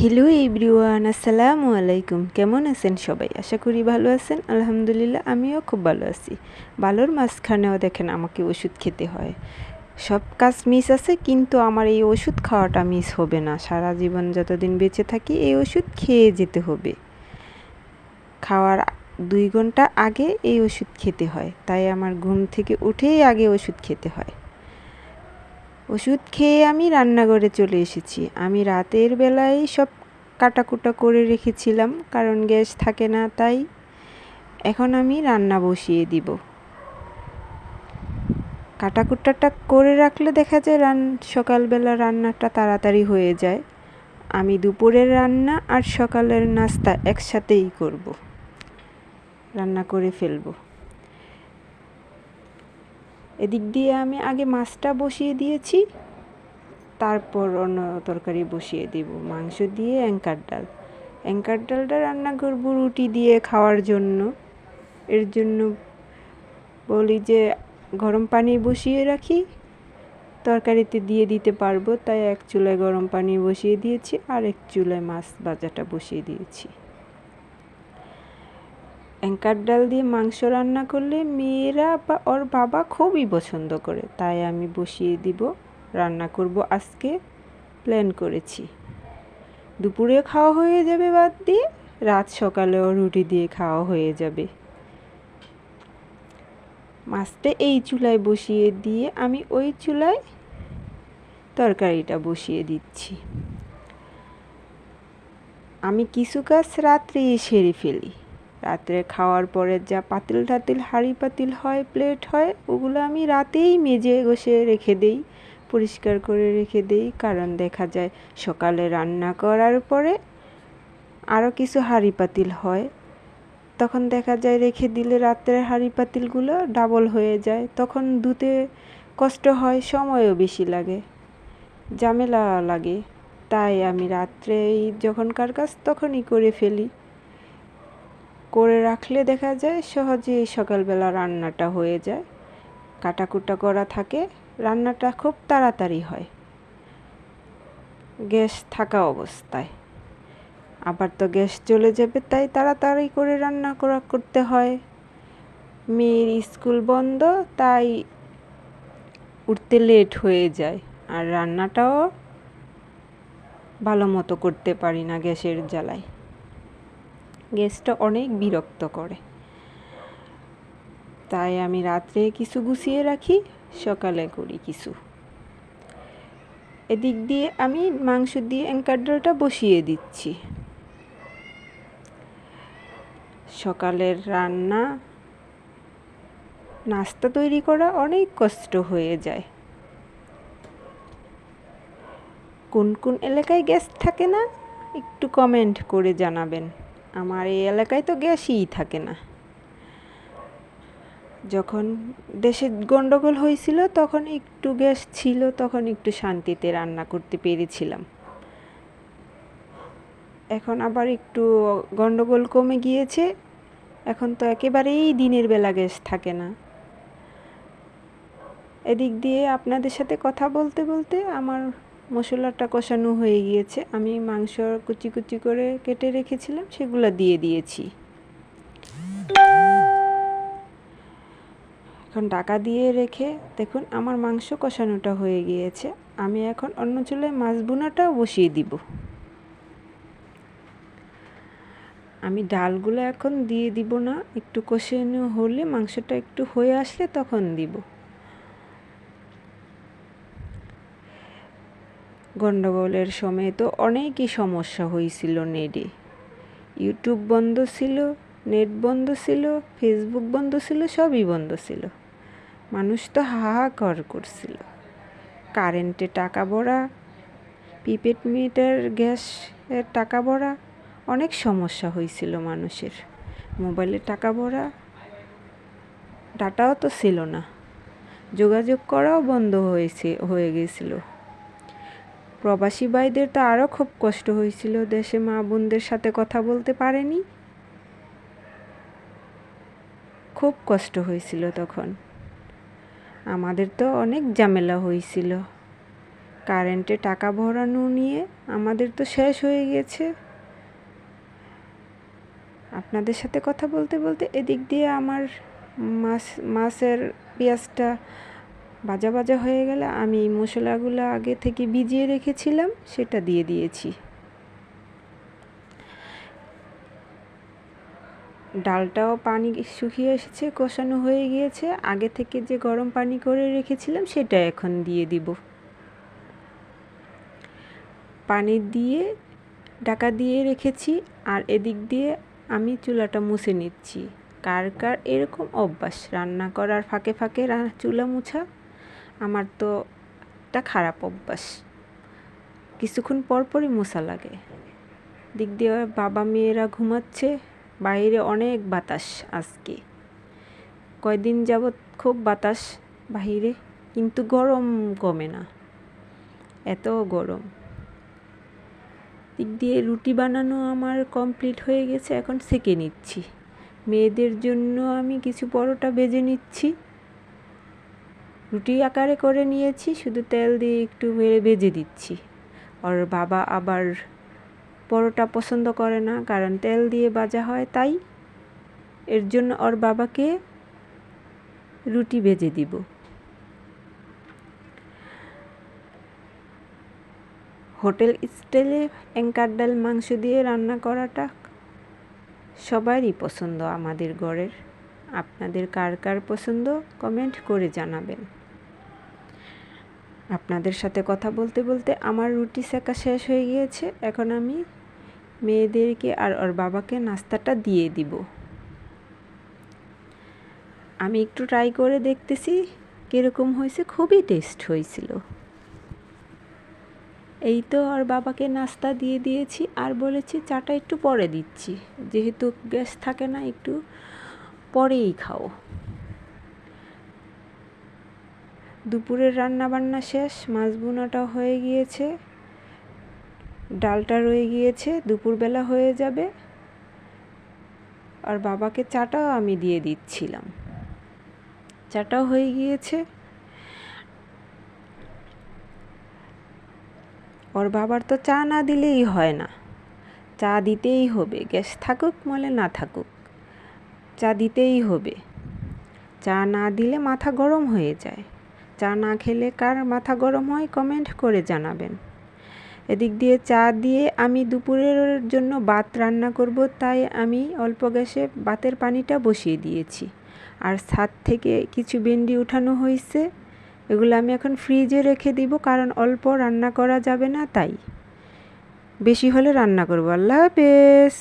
Hello everyone আসসালামু আলাইকুম কেমন আছেন সবাই? আশা করি ভালো আছেন। আলহামদুলিল্লাহ, আমিও খুব ভালো আছি। ভালোর মাঝখানেও দেখেন আমাকে ওষুধ খেতে হয়। সব কাজ মিস আছে, কিন্তু আমার এই ওষুধ খাওয়াটা মিস হবে না। সারা জীবন যতদিন বেঁচে থাকি, এই ওষুধ খেয়ে যেতে হবে। খাওয়ার দুই ঘণ্টা আগে এই ওষুধ খেতে হয়। তাই আমার ঘুম থেকে উঠেই আগে ওষুধ খেতে হয়। ওষুধ খেয়ে আমি রান্নাঘরে চলে এসেছি। আমি রাতের বেলায় সব কাটাকুটা করে রেখেছিলাম, কারণ গ্যাস থাকে না, তাই এখন আমি রান্না বসিয়ে দিব। কাটাকুটাটা করে রাখলে দেখা যায় রান, সকালবেলা রান্নাটা তাড়াতাড়ি হয়ে যায়। আমি দুপুরের রান্না আর সকালের নাস্তা একসাথেই করব। রান্না করে ফেলব। এদিক দিয়ে আমি আগে মাছটা বসিয়ে দিয়েছি, তারপর অন্য তরকারি বসিয়ে দিব। মাংস দিয়ে অ্যাঙ্কার ডাল। অ্যাঙ্কার ডালটা রান্না করব রুটি দিয়ে খাওয়ার জন্য। এর জন্য বলি যে গরম পানি বসিয়ে রাখি। তরকারিতে দিয়ে দিতে পারব, তাই এক চুলায় গরম পানি বসিয়ে দিয়েছি আর এক চুলায় মাছ ভাজাটা বসিয়ে দিয়েছি। অ্যাঙ্কার ডাল দিয়ে মাংস রান্না করলে মেয়েরা বা ওর বাবা খুবই পছন্দ করে। তাই আমি বসিয়ে দিব। রান্না করব আজকে। প্ল্যান করেছি। দুপুরে খাওয়া হয়ে যাবে বাদ দিয়ে রাত সকালেও রুটি দিয়ে খাওয়া হয়ে যাবে। মাছটা এই চুলায় বসিয়ে দিয়ে আমি ওই চুলায় তরকারিটা বসিয়ে দিচ্ছি। আমি কিছু কাজ রাত্রে সেরে ফেলি। রাত্রে খাওয়ার পরে যা পাতিল টাতিল হাঁড়ি পাতিল হয়, প্লেট হয়, ওগুলো আমি রাতেই মেজে ঘষে রেখে দেই, পরিষ্কার করে রেখে দেই। কারণ দেখা যায়, সকালে রান্না করার পরে আরও কিছু হাঁড়ি পাতিল হয়। তখন দেখা যায়, রেখে দিলে রাত্রের হাঁড়ি পাতিলগুলো ডাবল হয়ে যায়। তখন ধুতে কষ্ট হয়, সময়ও বেশি লাগে ঝামেলা লাগে। তাই আমি রাত্রেই যখনকার কাজ তখনই করে ফেলি। করে রাখলে দেখা যায় সহজেই সকালবেলা রান্নাটা হয়ে যায়। কাটাকুটা করা থাকে, রান্নাটা খুব তাড়াতাড়ি হয়। গ্যাস থাকা অবস্থায়। আবার তো গ্যাস চলে যাবে, তাই তাড়াতাড়ি করে রান্না করা করতে হয়। মেয়ের স্কুল বন্ধ, তাই উঠতে লেট হয়ে যায়। আর রান্নাটাও ভালো মতো করতে পারি না গ্যাসের জ্বালায়। গ্যাসটা অনেক বিরক্ত করে। তাই আমি রাত্রে কিছু গুছিয়ে রাখি, সকালে করি কিছু। এদিক দিয়ে আমি মাংস দিয়ে অ্যাঙ্কারডোটা বসিয়ে দিচ্ছি। সকালের রান্না, নাস্তা তৈরি করা অনেক কষ্ট হয়ে যায়। কোন কোন এলাকায় গ্যাস থাকে না, একটু কমেন্ট করে জানাবেন। আমার এই এলাকায় তো গ্যাসই থাকে না। যখন দেশে গন্ডগোল হয়েছিল, তখন একটু গ্যাস ছিল, তখন একটু শান্তিতে রান্না করতে পেরেছিলাম। এখন আবার একটু গন্ডগোল কমে গিয়েছে। এখন তো একেবারেই দিনের বেলা গ্যাস থাকে না। এদিক দিয়ে আপনাদের সাথে কথা বলতে বলতে আমার মশলাটা কষানো হয়ে গিয়েছে। আমি মাংস কুচি কুচি করে কেটে রেখেছিলাম, সেগুলো দিয়ে দিয়েছি। এখন ডাকা দিয়ে রেখে দেখুন আমার মাংস কষানোটা হয়ে গিয়েছে। আমি এখন অন্য চুলায় মাছ বোনাটাও বসিয়ে দিব। আমি ডালগুলো এখন দিয়ে দিব না, একটু কষানো হলে মাংসটা একটু হয়ে আসলে তখন দিব। গণ্ডগোলের সময় তো অনেকই সমস্যা হয়েছিল নেটে ইউটিউব বন্ধ ছিল, নেট বন্ধ ছিল, ফেসবুক বন্ধ ছিল, সবই বন্ধ ছিল। মানুষ তো হাহাকার করছিল। কারেন্টে টাকা ভরা প্রিপেড মিটার গ্যাসের টাকা ভরা, অনেক সমস্যা হয়েছিল মানুষের। মোবাইলে টাকা ভরা, ডাটাও তো ছিল না। যোগাযোগ করাও বন্ধ হয়েছে, হয়ে গেছিল। প্রবাসী ভাইদের তো আরও খুব কষ্ট হয়েছিল, দেশে মা বোনদের সাথে কথা বলতে পারেনি। খুব কষ্ট হয়েছিল তখন। আমাদের তো অনেক ঝামেলা হয়েছিল। কারেন্টে টাকা ভরানো নিয়ে আমাদের তো শেষ হয়ে গেছে। আপনাদের সাথে কথা বলতে বলতে এদিক দিয়ে আমার মাছ মাছের পেঁয়াজটা ভাজা ভাজা হয়ে গেলে আমি মশলাগুলো আগে থেকে ভিজিয়ে রেখেছিলাম, সেটা দিয়ে দিয়েছি। ডালটাও পানি শুকিয়ে এসেছে, কষানো হয়ে গিয়েছে। আগে থেকে যে গরম পানি করে রেখেছিলাম, সেটা এখন দিয়ে দিব। পানি দিয়ে ঢাকা দিয়ে রেখেছি, আর এদিক দিয়ে আমি চুলাটা মুছে নিচ্ছি। কার কার এরকম অভ্যাস, রান্না করার ফাঁকে ফাঁকে চুলা মুছা। আমার তো একটা খারাপ অভ্যাস। কিছুক্ষণ পরপরই মশা লাগে। দিক দিয়ে বাবা মেয়েরা ঘুমাচ্ছে, বাইরে অনেক বাতাস আজকে। কয়দিন যাবৎ খুব বাতাস বাহিরে কিন্তু গরম কমে না। এত গরম। দিক দিয়ে রুটি বানানো আমার কমপ্লিট হয়ে গেছে, এখন সেকে নিচ্ছি। মেয়েদের জন্য আমি কিছু পরোটা বেজে নিচ্ছি। রুটি আকারে করে নিয়েছি, শুধু তেল দিয়ে একটু ভেড়ে ভেজে দিচ্ছি। ওর বাবা আবার পরোটা পছন্দ করে না, কারণ তেল দিয়ে ভাজা হয়, তাই এর জন্য ওর বাবাকে রুটি ভেজে দিব। হোটেল স্টাইলে অ্যাঙ্কার ডাল মাংস দিয়ে রান্না করাটা সবারই পছন্দ, আমাদের ঘরের। আপনাদের কার কার পছন্দ, কমেন্ট করে জানাবেন। আপনাদের সাথে কথা বলতে বলতে আমার রুটি সেকা শেষ হয়ে গিয়েছে। এখন আমি মেয়েদেরকে আর ওর বাবাকে নাস্তাটা দিয়ে দিব। আমি একটু ট্রাই করে দেখতেছি কীরকম হয়েছে, খুবই টেস্ট হয়েছিল। এই তো আর বাবাকে নাস্তা দিয়ে দিয়েছি আর বলেছি চাটা একটু পরে দিচ্ছি। যেহেতু গ্যাস থাকে না, একটু পরেই খাও। দুপুরের রান্না বান্না শেষ, মাছ বোনাটা হয়ে গিয়েছে, ডালটা রয়ে গিয়েছে, দুপুরবেলা হয়ে যাবে। আর বাবাকে চাটাও আমি দিয়ে দিচ্ছিলাম। চাটাও হয়ে গিয়েছে। ওর বাবার তো চা না দিলেই হয় না। চা দিতেই হবে, গ্যাস থাকুক মলে না থাকুক। চা দিতেই হবে। চা না দিলে মাথা গরম হয়ে যায়। চা না খেলে কার মাথা গরম হয় কমেন্ট করে জানাবেন। এদিক দিয়ে চা দিয়ে আমি দুপুরের জন্য ভাত রান্না করব, তাই আমি অল্প গ্যাসে ভাতের পানিটা বসিয়ে দিয়েছি। আর ছাদ থেকে কিছু ভেন্ডি উঠানো হয়েছে, এগুলো আমি এখন ফ্রিজে রেখে দিব, কারণ অল্প রান্না করা যাবে না, তাই। বেশি হলে রান্না করব। আল্লাহ হাফেজ।